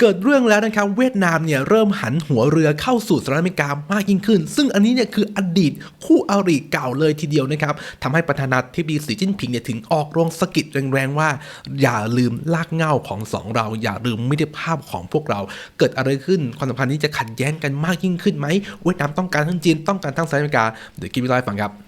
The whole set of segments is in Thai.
เกิดเรื่องแล้วนะครับเวียดนามเนี่ยเริ่มหันหัวเรือเข้าสู่สหรัฐอเมริกามากยิ่งขึ้น ซึ่งอันนี้เนี่ยคืออดีตคู่อริเก่าเลยทีเดียวนะครับทำให้ประธานาธิบดีสีจิ้นผิงเนี่ยถึงออกโรงสะกิดแรงๆว่า อย่าลืมลากเงาของสองเรา อย่าลืมมิตรภาพของพวกเรา เกิดอะไรขึ้นความสัมพันธ์นี้จะขัดแย้งกันมากยิ่งขึ้นไหมเวียดนามต้องการทั้งจีนต้องการทั้งสหรัฐอเมริกาเดี๋ยวกินวิไลฟังครับ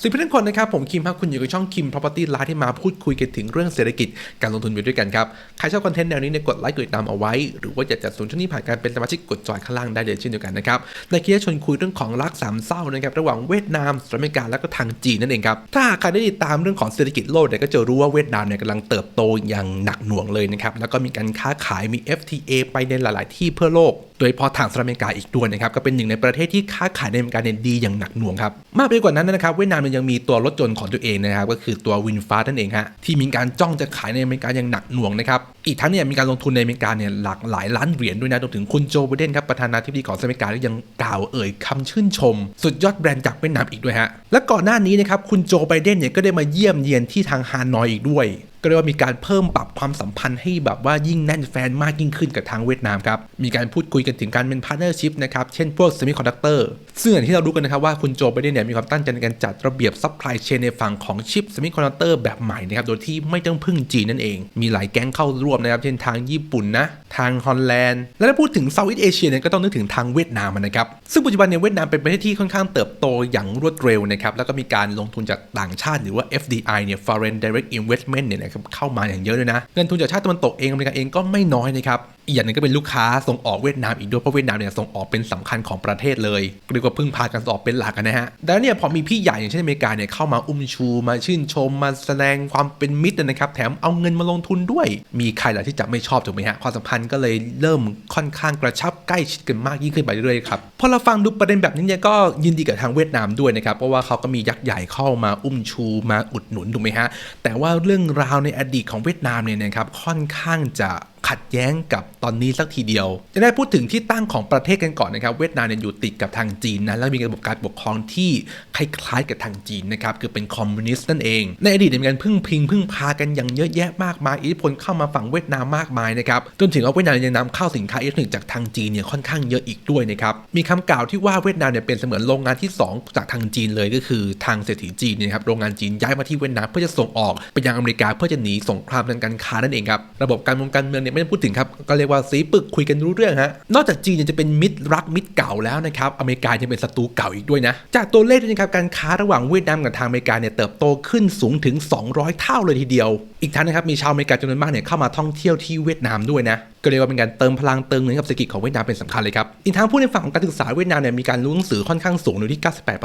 สวัสดีเพื่อนคนนะครับ ผมคิมครับคุณอยู่กับช่องคิม Property Live ที่มาพูดคุยกันถึงเรื่องเศรษฐกิจการลงทุนไปด้วยกันครับ ใครชอบคอนเทนต์แนวนี้เนี่ยกดไลค์กดติดตามเอาไว้ หรือว่าอยากจะสนช่วงนี้ผ่านการเป็นสมาชิกกดจอยข้างล่างได้เลยเช่นเดียวกันนะครับในคลิปนี้ชวนคุยเรื่องของรักสามเศร้านะครับระหว่างเวียดนามสหรัฐอเมริกาและก็ทางจีนนั่นเองครับถ้าใครได้ติดตามเรื่องของเศรษฐกิจโลกเนี่ยก็จะรู้ว่าเวียดนามเนี่ยกำลังเติบโตอย่างหนักหน่วงเลยนะครับแล้วก็มีการค้าขายมี FTA ไปในหลาย ๆ ที่เพื่อโลกโดยเฉพาะทางสหรัฐอเมริกาอีกด้วยนะครับก็เป็นหนึ่งในประเทศที่ค้าขายในอเมริกาเนี่ยดีอย่างหนักหน่วงครับมากไปกว่านั้นนะครับเวียดนามมันยังมีตัวรถยนต์ของตัวเองนะครับก็คือตัววินฟ้านั่นเองฮะที่มีการจ้องจะขายในอเมริกาอย่างหนักหน่วงนะครับอีกทั้งเนี่ยมีการลงทุนในอเมริกาเนี่ยหลากหลายล้านเหรียญด้วยนะรวมถึงคุณโจไบเดนครับประธานาธิบดีของสหรัฐอเมริกาก็ยังกล่าวเอ่ยคำชื่นชม สุดยอดแบรนด์จากเวียดนามอีกด้วยฮะและก่อนหน้านี้นะครับคุณโจไบเดนเนี่ยก็ได้มาเยี่ยมเยียนที่ทางฮานอยอีกด้วย ก็เรียกว่ามีการเพิ่มปรับความสัมพันธ์ให้แบบว่ายิ่งแน่นแฟนมากยิ่งขึ้นกับทางเวียดนามครับ มีการพูดคุยกันถึงการเป็นพาร์ n เนอร์ชิพนะครับ เช่นพวก semiconductor ซึ่งอย่างที่เรารู้กันนะครับว่าคุณโจไบเดนเนี่ยมีความตั้งใจในการจัดระเบียบซัพพลายเชนในฝั่งของชิป semiconductor แบบใหม่นะครับ โดยที่ไม่ต้องพึ่งจีนนั่นเอง มีหลายแก๊งเข้าร่วมนะครับ เช่นทางญี่ปุ่นนะ ทางฮอลแลนด์ และถ้าพูดถึงเซาท์อีสเอเชียเนี่ยก็ต้องนึกถึงทางเวียดนามนะครับ ซึ่งปัจจุบันเนี่ยเวียดนามเป็นประเทศที่ค่อนข้างเติบโตอย่างรวดเร็วนะครับ แล้วก็มีการลงทุนจากต่างชาติหรือว่า FDI เนี่ย Foreign Direct Investment เนี่ยนะครับเข้ามาอย่างเยอะเลยนะ เงินทุนจากชาติตะวันตกเองอเมริกาเองก็ไม่น้อยนะครับ อีกอย่างหนึงก็เป็นลูกค้าส่งออกเวียดนามอีกด้วย เพราะเวียดนามเนี่ยส่งออกเป็นสำคัญของประเทศเลยเรียกว่าพึ่งพากันส่งออกเป็นหลักนะฮะดังนั้นเนี่ยพอมีพี่ใหญ่อย่างเช่นอเมริกาเนี่ยเข้ามาอุ้มชูมาชื่นชมมาแสดงความเป็นมิตรนะครับ แถมเอาเงินมาลงทุนด้วย มีใครล่ะที่จะไม่ชอบถูกไหมฮะ ความสัมพันธ์ก็เลยเริ่มค่อนข้างกระชับใกล้ชิดกันมากยิ่งขึ้นไปเรื่อยๆครับ พอเราฟังดูประเด็นแบบนี้เนี่ยก็ยินดีกับทางเวียดนามด้วยนะครับ เพราะว่าเขาก็มียักษ์ใหญ่เข้ามาอุ้มชูมาอุดหนุนถูกไหมฮะ แต่ว่าเรื่องราวในอดีตของเวียดนามเนี่ยนะครับค่อนข้างจะ ขัดแย้งกับตอนนี้สักทีเดียว จะได้พูดถึงที่ตั้งของประเทศกันก่อนนะครับ เวียดนามเนี่ยอยู่ติดกับทางจีนนะแล้วมีระบบการปกครองที่คล้ายๆกับทางจีนนะครับคือเป็นคอมมิวนิสต์นั่นเอง ในอดีตเนี่ยมีการพึ่งพิงพึ่งพากันอย่างเยอะแยะมากมายอิทธิพลเข้ามาฝั่งเวียดนามมากมายนะครับจนถึงว่าเวียดนามยังนำเข้าสินค้าอิเล็กทรอนิกส์จากทางจีนเนี่ยค่อนข้างเยอะอีกด้วยนะครับมีคำกล่าวที่ว่าเวียดนามเนี่ยเป็นเสมือนโรงงานที่สองจากทางจีนเลยก็คือทางเศรษฐีจีนเนี่ยครับโรงงานจีนย้ายมาที่เวียดนามเพื่อจะส่งออกไปยังอเมริกาเพื่อจะหนีสงครามทางการค้านั่นเองครับระบบการเมืองการเมืองเนี่ยไม่ต้องพูดถึงครับ ก็เรียกว่าสีปึกคุยกันรู้เรื่องฮะ นอกจากจีนจะเป็นมิตรรักมิตรเก่าแล้วนะครับ อเมริกายังเป็นศัตรูเก่าอีกด้วยนะ จากตัวเลขนะครับการค้าระหว่างเวียดนามกับทางอเมริกาเนี่ยเติบโตขึ้นสูงถึง 200 เท่าเลยทีเดียว อีกทั้งนะครับมีชาวอเมริกาจำนวนมากเนี่ยเข้ามาท่องเที่ยวที่เวียดนามด้วยนะ ก็เรียกว่าเป็นการเติมพลังเติมเงินกับเศรษฐกิจของเวียดนามเป็นสำคัญเลยครับอีกทั้งผู้ในฝั่งของการศึกษาเวียดนามเนี่ยมีการรู้หนังสือค่อนข้างสูงอยู่ที่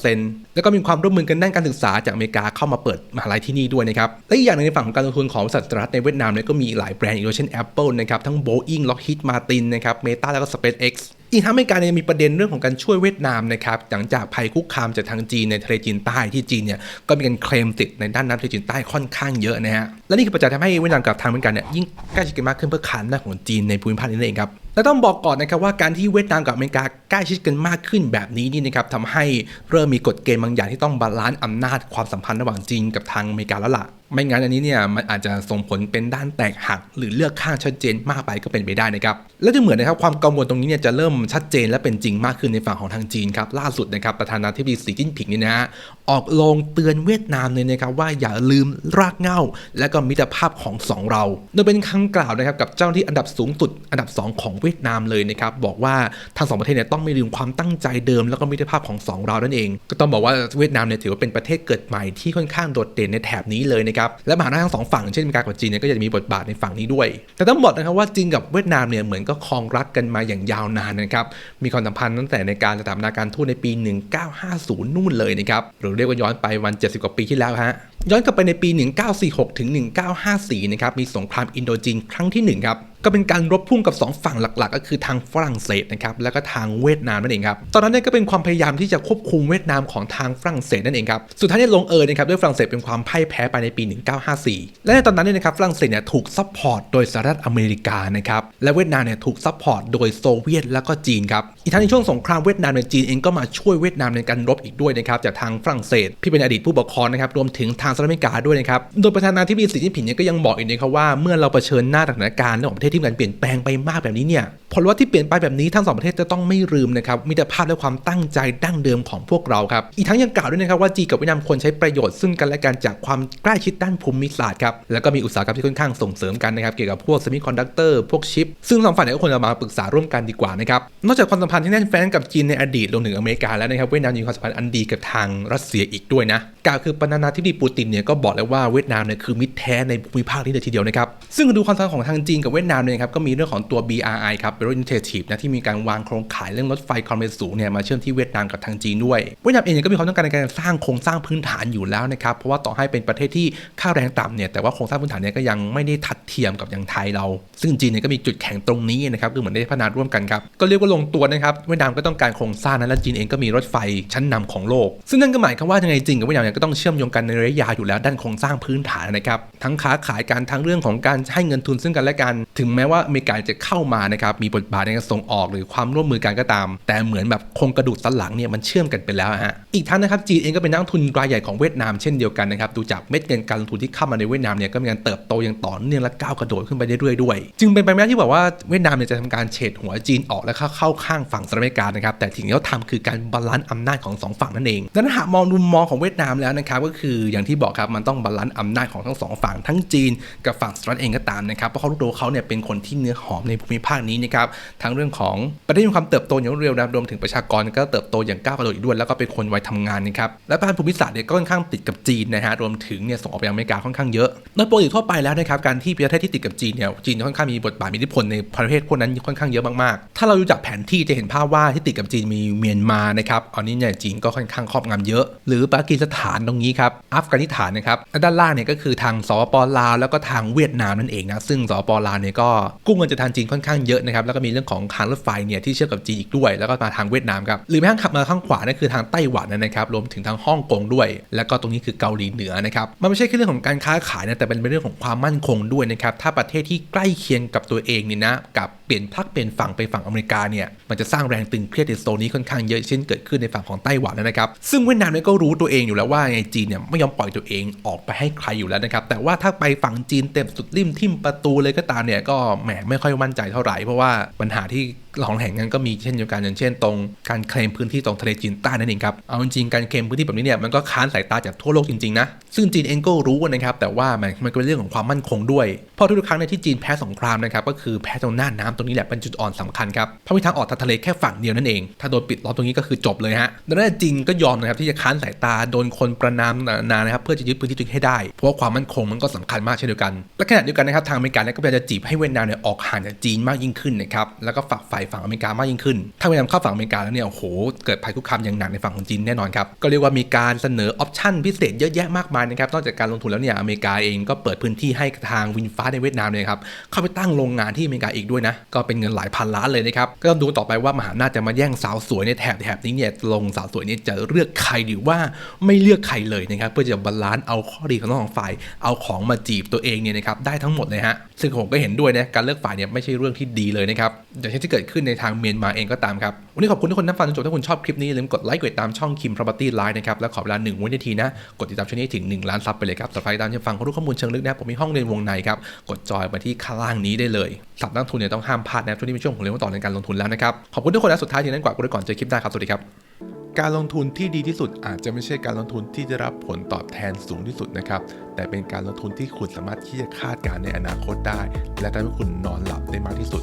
98%แล้วก็มีความร่วมมือกันด้านการศึกษาจากอเมริกาเข้ามาเปิดมหาลัยที่นี่ด้วยนะครับและอีกอย่างหนึงในฝั่งของการลงทุนของบริษัทสหรัฐในเวียดนามเนี่ยก็มีหลายแบรนด์อีกด้วยเช่น Apple นะครับทั้ง Boeing Lockheed Martin นะครับ Meta แล้วก็ SpaceX อีกทั้งอเมริกาเนี่ยมีประเด็นเรื่องของการช่วยเวียดนามนะครับหลังจากภัยคุกคามจากทางจีนในทะเลจีนใต้ที่จีนเนี่ยก็มีการเคลมติดในด้านน้ำทะเลจีนใต้ค่อนข้างเยอะนะฮะ และนี่คือปัจจัยทำให้เวียดนามกับทางอเมริกาเนี่ยยิ่งใกล้ชิดกันมากขึ้นเพื่อขานหน้าของจีนในภูมิภาคนี้นั่นเองครับและต้องบอกก่อนนะครับว่าการที่เวียดนามกับอเมริกาใกล้ชิดกันมากขึ้นแบบนี้นี่นะครับทำให้เริ่มมีกฎเกณฑ์บางอย่างที่ต้องบาลานซ์อำนาจความสัมพันธ์ระหว่างจีนกับทางอเมริกาแล้วล่ะไม่งั้นอันนี้เนี่ยมันอาจจะส่งผลเป็นด้านแตกหัก หรือเลือกข้างชัดเจนมากไปก็เป็นไปได้นะครับและจะเหมือนนะครับความกังวลตรงนี้เนี่ยจะเริ่มชัดเจนและเป็นจริงมากขึ้นในฝั่งของทางจีนครับล่าสุดนะครับประธานาธิบดีสีจิ้นผิงนี่นะฮะออกโรงเตือนเวียดนามเลยนะครับว่าอย่าลืมรากเหง้า และก็มิตรภาพของสองเราโดยเป็นคำกล่าวนะครับกับเจ้าหน้าที่อันดับสูงสุดอันดับ 2 ของเวียดนามเลยนะครับบอกว่าทั้งสองประเทศเนี่ยต้องไม่ลืมความตั้งใจเดิม แล้วก็มิตรภาพของสองเรานั่นเอง ก็ต้องบอกว่าเวียดนามเนี่ยถือว่าเป็นประเทศเกิดใหม่ที่ค่อนข้างโดดเด่นในแถบนี้เลยนะครับและมหาอำนาจทั้งสองฝั่งเช่นอเมริกากับจีนเนี่ยก็จะมีบทบาทในฝั่งนี้ด้วย แต่ต้องบอกนะครับว่าจีนกับเวียดนามเนี่ยเหมือนก็ครองรักกันมาอย่างยาวนานนะครับมีความสัมพันธ์ตั้งแต่ในการสถาปนาการทูตในปี 1950 นู่นเลยนะครับหรือรียกว่าย้อนไปวัน70กว่าปีที่แล้วฮะย้อนกลับไปในปี 1946ถึง1954นะครับมีสงครามอินโดจีนครั้งที่1ครับ ก็เป็นการรบพุ่งกับ 2 ฝั่งหลักๆ ก็คือทางฝรั่งเศสนะครับแล้วก็ทางเวียดนามนั่นเองครับตอนนั้นเนี่ยก็เป็นความพยายามที่จะควบคุมเวียดนามของทางฝรั่งเศสนั่นเองครับสุดท้ายเนี่ยลงเอยนะครับด้วยฝรั่งเศสเป็นความพ่ายแพ้ไปในปี 1954 และในตอนนั้นเนี่ยนะครับฝรั่งเศสเนี่ยถูกซัพพอร์ตโดยสหรัฐอเมริกานะครับและเวียดนามเนี่ยถูกซัพพอร์ตโดยโซเวียตแล้วก็จีนครับอีกทั้งในช่วงสงครามเวียดนามเนี่ยจีนเองก็มาช่วยเวียดนามในการรบอีกด้วยนะครับจากทางฝรั่งเศสที่เป็นอดีตผู้ปกครองนะครับรวมถึงทางสหรัฐอเมริกาด้วยนะครับโดยประธานาธิบดีสีจิ้นผิงเนี่ยก็ยังบอกอีกนะครับว่าเมื่อเราเผชิญหน้าสถานการณ์เรื่องของประเทศที่มีการเปลี่ยนแปลงไปมากแบบนี้เนี่ยผลลัพธ์ที่เปลี่ยนไปแบบนี้ทั้งสองประเทศจะต้องไม่ลืมนะครับมิตรภาพและความตั้งใจดั้งเดิมของพวกเราครับอีกทั้งยังกล่าวด้วยนะครับว่าจีนกับเวียดนามควรใช้ประโยชน์ซึ่งกันและกันจากความใกล้ชิดด้านภูมิศาสตร์ครับแล้วก็มีอุตสาหกรรมที่ค่อนข้างส่งเสริมกันนะครับเกี่ยวกับพวกเซมิคอนดักเตอร์พวกชิป ซึ่งสองฝ่ายก็ควรจะมาปรึกษาร่วมกันดีกว่านะครับนอกจากความสัมพันธ์ที่แน่นแฟ้นกับจีนในอดีตรวมถึงอเมริกาแล้วนะครับเวียดนามยังมีความสัมพันธ์อันดีกับทางรัสเซียอีกด้วยนะกล่าวคือประธานาธิบดีปูตินเนี่ยก็บอกแล้วว่าเวียดนามเนี่ยคือมิตรแท้ในภูมิภาคนี้เลยทีเดียวนะครับซึ่งดูความสัมพันธ์ของทางจีนกับเวียดนามเนี่ยครับก็มีเรื่องของตัว BRI ครับ Belt Initiative นะที่มีการวางโครงข่ายเรื่องรถไฟความเร็วสูงเนี่ยมาเชื่อมที่เวียดนามกับทางจีนด้วยเวียดนามเองก็มีความต้องการในการสร้างโครงสร้างพื้นฐานอยู่แล้วนะครับเพราะว่าต่อให้เป็นประเทศที่ค่าแรงต่ำเนี่ยแต่ว่าโครงสร้างพื้นฐานเนี่ยก็ยังไม่ได้ทัดเทียมกับอย่างไทยเรา ซึ่งจีนเนี่ยก็มีจุดแข็งตรงนี้นะครับคือเหมือนได้พัฒนาร่วมกันครับก็เรียกว่าลงตัวนะครับเวียดนามก็ต้องการโครงสร้างนั้นและจีนเองก็มีรถไฟชั้นนำของโลก ซึ่งนั่นก็หมายความว่ายังไงจีนกับเวียดนามเนี่ยก็ต้องเชื่อมโยงกันในระยะยาวอยู่แล้วด้านโครงสร้างพื้นฐานนะครับทั้งค้าขายการทั้งเรื่องของการให้เงินทุนซึ่งกันและกันถึงแม้ว่าอเมริกาจะเข้ามานะครับมีบทบาทในการส่งออกหรือความร่วมมือกันก็ตาม แต่เหมือนแบบโครงกระดูกสันหลังเนี่ยมันเชื่อมกันไปแล้วฮะอีกทั้งนะครับจีนเองก็เป็นนักทุนรายใหญ่ของเวียดนามเช่นเดียวกันนะครับดูจากเม็ดเงินการลงทุนที่เข้ามาในเวียดนามเนี่ยก็มีการเติบโตอย่างต่อเนื่องและก้าวกระโดดขึ้นไปเรื่อยๆด้วย จึงเป็นไปไม่ได้ที่แบอกว่าเวียดนามเนี่ยจะทำการเฉดหัวจีนออกและเข้าเข้าข้างฝั่งสหรัฐอเมริกานะครับแต่สิ่งที่เขาทำคือการบาลานซ์อำนาจของสองฝั่งนั่นเองดังนั้นหากมองมุมมองของเวียดนามแล้วนะครับก็คืออย่างที่บอกครับมันต้องบาลานซ์อำนาจของทั้งสองฝั่งทั้งจีนกับฝั่งสหรัฐเองก็ตามนะครับเพราะเขารู้ตัวเขาเนี่ยเป็นคนที่เนื้อหอมในภูมิภาคนี้นะครับทั้งเรื่องของประเทศมีความเติบโตอย่างรวดเร็วนะรวมถึงประชากรก็เติบโตอย่างก้าวกระโดดอีกด้วยแล้วก็เป็นคนวัยทำงานนะครับและประธานภูมิศาสตร์เนี่ยก็ค่อนข้างติดกับจีนนะฮะรวมถึงเนี่ยส่งออกไปยังอเมริกาค่อนข้างเยอะโดยปกติทั่วไปแล้วนะครับการที่ประเทศที่ติดกับจีนเนี่ยจีนค่อนข้างมีบทบาทมีอิทธิพลในประเทศพวกนั้นค่อนข้างเยอะมากๆ ถ้าเราดูจากแผนที่จะเห็นภาพว่าที่ติดกับจีนมีเมียนมานะครับอันนี้เนี่ยจีนก็ค่อนข้างครอบงำเยอะ หรือปากีสถานตรงนี้ครับอัฟกานิสถานนะครับด้านล่างเนี่ยก็คือทางสปปลาวแล้วก็ทางเวียดนามนั่นเองนะซึ่งสปปลาวเนี่ยก็กู้เงินจากทางจีนค่อนข้างเยอะนะครับแล้วก็มีเรื่องของทางรถไฟเนี่ยที่เชื่อมกับจีนอีกด้วย แล้วก็มาทางเวียดนามครับหรือแม้กระทั่งขับมาข้างขวานั่นคือทางไต้หวันนะครับรวมถึงทางฮ่องกงด้วย แล้วก็ตรงนี้คือเกาหลีเหนือนะครับมันไม่ใช่แค่เรื่องของการค้าขายนะแต่เป็นเรื่องของความมั่นคงด้วยนะครับถ้าประเทศที่ใกล้เคียงกับตัวเองนี่นะกับ ลี่ยนพักเปลี่ยนฝั่งไปฝั่งอเมริกาเนี่ยมันจะสร้างแรงตึงเครียดในโซนนี้ค่อนข้างเยอะเช่นเกิดขึ้นในฝั่งของไต้หวันนะครับซึ่งเวียดนามเนี่ยก็รู้ตัวเองอยู่แล้วว่าไงจีนเนี่ยไม่ยอมปล่อยตัวเองออกไปให้ใครอยู่แล้วนะครับแต่ว่าถ้าไปฝั่งจีนเต็มสุดริมทิ่มประตูเลยก็ตามเนี่ยก็แหมไม่ค่อยมั่นใจเท่าไหร่เพราะว่าปัญหาที่หลองแห่งนั้นก็มีเช่นเดียวกันอย่างเช่น ตรงการเคลมพื้นที่ตรงทะเลจีนใต้นั่นเองครับเอาจริงๆการเคลมพื้นที่แบบนี้เนี่ยมันก็ค้านสายตาจากทั่วโลกจริงๆนะซึ่งจีนเองก็รู้นะครับแต่ว่ามันมันก็เป็นเรื่องของความมั่นคงด้วยเพราะทุกๆครั้งในที่จีนแพ้สงครามนะครับก็คือแพ้ตรงหน้าน้ำตรงนี้แหละเป็นจุดอ่อนสำคัญครับเพราะมีทางออกทางทะเลแค่ฝั่งเดียวนั่นเอง ถ้าโดนปิดล้อมตรงนี้ก็คือจบเลยฮะดังนั้นจีนก็ยอมนะครับที่จะค้านสายตาโดนคนประนามนานนะครับเพื่อจะยึดพื้นที่ตรงนี้ให้ได้ เพราะว่าความมั่นคงมันก็สำคัญมากเช่นเดียวกันและขณะเดียวกันนะครับทางอเมริกาเนี่ยก็พยายามจะจีบให้เวียดนามเนี่ยออกห่างจากจีนมากยิ่งขึ้นนะครับแล้วก็ฝักใฝ่ฝั่งอเมริกามากยิ่งขึ้น ถ้าเวียดนามเข้าฝั่งอเมริกาแล้วเนี่ยโอ้โหเกิดภัยคุกคามอย่างหนักในฝั่งของจีนแน่นอนครับก็เรียกว่ามีการเสนอออปชั่นพิเศษเยอะแยะมากมายนะครับนอกจากการลงทุนแล้วเนี่ยอเมริกาเองก็เปิดพื้นที่ให้ทางวินฟ้าในเวียดนามเนี่ยครับเข้าไปตั้งโรงงานที่อเมริกาอีกด้วยนะก็เป็นเงินหลายพันล้านเลยนะครับก็ต้องดูต่อไปว่ามหาอำนาจจะมาแย่งสาวสวยในแถบแถบนี้เนี่ยลงสาวสวยเนี่ยจะเลือกใครหรือว่าไม่เลือกใครเลยนะครับเพื่อจะบาลานซ์เอาข้อดีของทั้งสองฝ่ายเอาของมาจีบตัวเองเนี่ยนะครับได้ทั้งหมดเลยฮะซึ่งผมก็เห็นด้วยนะการเลือกฝ่ายเนี่ยไม่ใช่เรื่องที่ดีเลยนะครับอย่างเช่นที่เกิดขึ้นในทางเมียนมาเองก็ตามครับ วันนี้ขอบคุณทุกคนที่ฟังจนจบถ้าคุณชอบคลิปนี้อย่าลืมกดไลค์กดติดตามช่องคิม property live นะครับ และขอเวลา1วินาทีนะ กดติดตามช่องนี้ถึง 1 ล้านซับไปเลยครับสำหรับใครตามจะฟังข้อรู้ข้อมูลเชิงลึกนะผมมีห้องเรียนวงในครับกดจอยมาที่ข้างล่างนี้ได้เลยสับนักทุนเนี่ยต้องห้ามพลาดนะช่วงนี้เป็นช่วงของเรื่องต่อในการลงทุนแล้วนะครับขอบคุณทุกคนและสุดท้ายอย่นั้นกว่ากูได้ก่อนเจอคลิปหน้าครับสวัสดีครับการลงทุนที่ดีที่สุดอาจจะไม่ใช่การลงทุนที่จะรับผลตอบแทนสูงที่สุดนะครับ แต่เป็นการลงทุนที่คุณสามารถที่จะคาดการณ์ในอนาคตได้ และทำให้คุณนอนหลับได้มากที่สุด